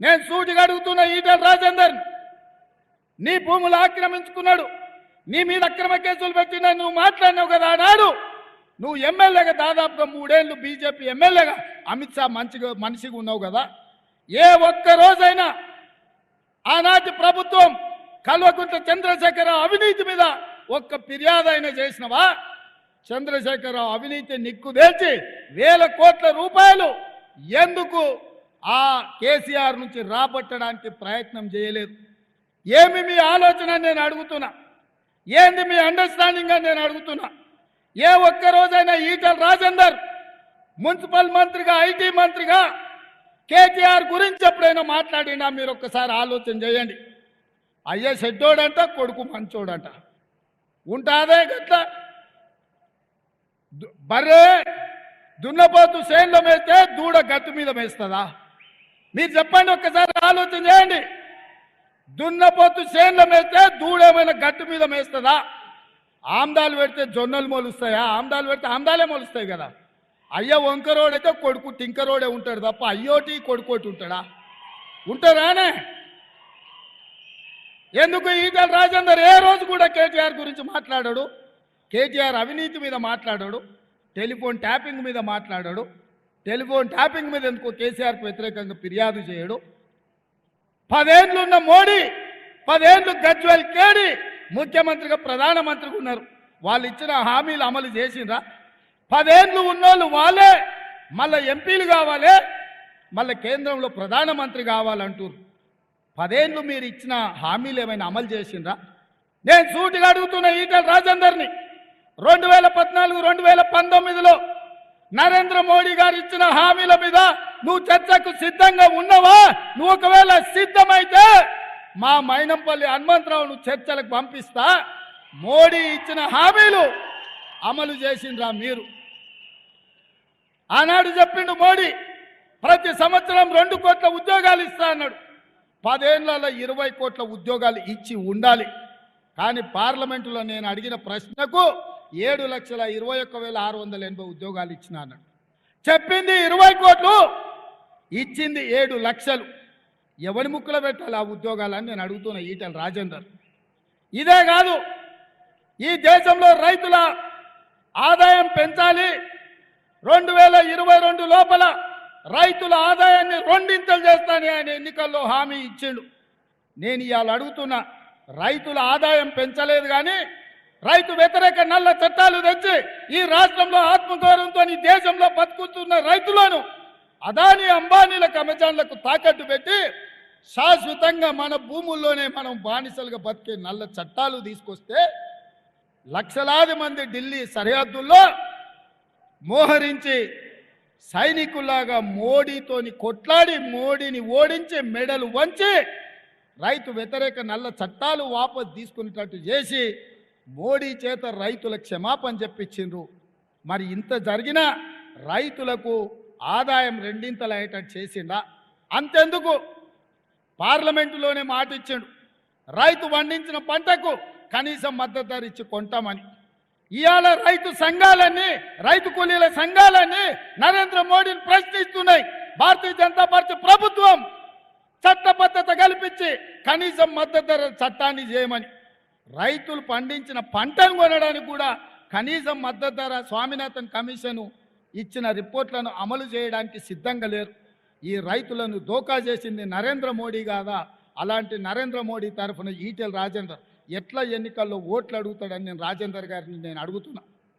నేను సూటిగా అడుగుతున్న ఈటల రాజేందర్ నీ భూములు ఆక్రమించుకున్నాడు. నీ మీద అక్రమ కేసులు పెట్టినా నువ్వు మాట్లాడినావు కదా నాడు నువ్వు ఎమ్మెల్యేగా దాదాపుగా మూడేళ్ళు బీజేపీ ఎమ్మెల్యేగా అమిత్ షా మంచిగా మనిషిగా ఉన్నావు కదా. ఏ ఒక్క రోజైనా ఆనాటి ప్రభుత్వం కల్వకుంట్ల చంద్రశేఖరరావు అవినీతి మీద ఒక్క ఫిర్యాదు అయినా చేసినవా? చంద్రశేఖరరావు అవినీతి నిక్కుదేల్చి వేల కోట్ల రూపాయలు ఎందుకు ఆ కేసీఆర్ నుంచి రాబట్టడానికి ప్రయత్నం చేయలేదు. ఏమి మీ ఆలోచన నేను అడుగుతున్నా? ఏంది మీ అండర్స్టాండింగ్ అని నేను అడుగుతున్నా? ఏ ఒక్క రోజైనా ఈటల రాజేందర్ మున్సిపల్ మంత్రిగా ఐటీ మంత్రిగా కేటీఆర్ గురించి ఎప్పుడైనా మాట్లాడినా మీరు ఒక్కసారి ఆలోచన చేయండి. అయ్యే చెడ్డోడంట కొడుకు మంచోడంట. ఉంటాదే గట్ల? బర్రే దున్నపోతు చేనులో మేస్తే దూడ గట్టు మీద మేస్తుందా? మీరు చెప్పండి ఒక్కసారి ఆలోచన చేయండి. దున్నపోతు చేనులో మేస్తే దూడేమైనా గట్టు మీద మేస్తుందా? ఆమ్దాలు పెడితే జొన్నలు మొలుస్తాయా? ఆమ్దాలు పెడితే ఆమ్దాలే మొలుస్తాయి కదా. అయ్య వంకరోడైతే కొడుకు టింకరోడే ఉంటాడు తప్ప అయ్యోటి కొడుకోటి ఉంటాడా? ఉంటారానే ఎందుకు ఈటల రాజేందర్ ఏ రోజు కూడా కేటీఆర్ గురించి మాట్లాడాడు? కేటీఆర్ అవినీతి మీద మాట్లాడాడు టెలిఫోన్ ట్యాపింగ్ మీద మాట్లాడాడు టెలిఫోన్ ట్యాపింగ్ మీద ఎందుకు కేసీఆర్కు వ్యతిరేకంగా ఫిర్యాదు చేయడు. పదేండ్లు ఉన్న మోడీ పదేండ్లు గజ్వల్ కేడి ముఖ్యమంత్రిగా ప్రధానమంత్రిగా ఉన్నారు. వాళ్ళు ఇచ్చిన హామీలు అమలు చేసిండ్రా. పదేండ్లు ఉన్నోళ్ళు వాళ్ళే మళ్ళీ ఎంపీలు కావాలి మళ్ళీ కేంద్రంలో ప్రధానమంత్రి కావాలంటారు పదేండ్లు మీరు ఇచ్చిన హామీలు ఏమైనా అమలు చేసిండ్రా? నేను సూటిగా అడుగుతున్న ఈటల రాజేందర్ని రెండు వేల పద్నాలుగు రెండు వేల పంతొమ్మిదిలో నరేంద్ర మోడీ గారు ఇచ్చిన హామీల మీద నువ్వు చర్చకు సిద్ధంగా ఉన్నావా? నువ్వు ఒకవేళ సిద్ధమైతే మా మైనంపల్లి హనుమంతరావును చర్చలకు పంపిస్తా. మోడీ ఇచ్చిన హామీలు అమలు చేసిండ్రా మీరు. ఆనాడు చెప్పిండు మోడీ ప్రతి సంవత్సరం రెండు కోట్ల ఉద్యోగాలు ఇస్తా అన్నాడు. పదేళ్ళలో ఇరవై కోట్ల ఉద్యోగాలు ఇచ్చి ఉండాలి. కానీ పార్లమెంటులో నేను అడిగిన ప్రశ్నకు ఏడు లక్షల ఇరవై ఒక్క వేల ఆరు వందల ఎనభై ఉద్యోగాలు ఇచ్చిన అన్నాడు చెప్పింది ఇరవై కోట్లు ఇచ్చింది ఏడు లక్షలు. ఎవరి ముక్కులో పెట్టాలి ఆ ఉద్యోగాలని నేను అడుగుతున్న ఈటల రాజేందర్. ఇదే కాదు ఈ దేశంలో రైతుల ఆదాయం పెంచాలి. రెండు వేల ఇరవై రెండు లోపల రైతుల ఆదాయాన్ని రెండింతలు చేస్తానని ఆయన ఎన్నికల్లో హామీ ఇచ్చిండు. నేను ఇవాళ అడుగుతున్నా రైతుల ఆదాయం పెంచలేదు కానీ రైతు వ్యతిరేక నల్ల చట్టాలు తెచ్చి ఈ రాష్ట్రంలో ఆత్మగౌరవంతో ఈ దేశంలో బతుకుతున్న రైతులను అదాని అంబానీల కమజాన్లకు తాకట్టు పెట్టి శాశ్వతంగా మన భూముల్లోనే మనం బానిసలుగా బతికే నల్ల చట్టాలు తీసుకొస్తే లక్షలాది మంది ఢిల్లీ సరిహద్దుల్లో మోహరించి సైనికుల్లాగా మోడీతోని కొట్లాడి మోడీని ఓడించి మెడలు వంచి రైతు వ్యతిరేక నల్ల చట్టాలు వాపసు తీసుకునేటట్టు చేసి మోడీ చేత రైతుల క్షమాపణ చెప్పించిండ్రు. మరి ఇంత జరిగినా రైతులకు ఆదాయం రెండింతలు అయ్యేటట్టు చేసిండా? అంతెందుకు? పార్లమెంటులోనే మాట ఇచ్చిండు రైతు పండించిన పంటకు కనీసం మద్దతు ధర ఇచ్చి కొంటామని. ఇవాళ రైతు సంఘాలన్నీ రైతు కూలీల సంఘాలన్నీ నరేంద్ర మోడీని ప్రశ్నిస్తున్నాయి. భారతీయ జనతా పార్టీ ప్రభుత్వం చట్టబద్ధత కల్పించి కనీసం మద్దతు ధర చట్టాన్ని చేయమని. రైతులు పండించిన పంటను కొనడానికి కూడా కనీసం మద్దతు ధర స్వామినాథన్ కమిషను ఇచ్చిన రిపోర్ట్లను అమలు చేయడానికి సిద్ధంగా లేరు. ఈ రైతులను దోకా చేసింది నరేంద్ర మోడీ కాదా? అలాంటి నరేంద్ర మోడీ తరఫున ఈటెల రాజేందర్ ఎట్లా ఎన్నికల్లో ఓట్లు అడుగుతాడని నేను రాజేందర్ గారిని నేను అడుగుతున్నా.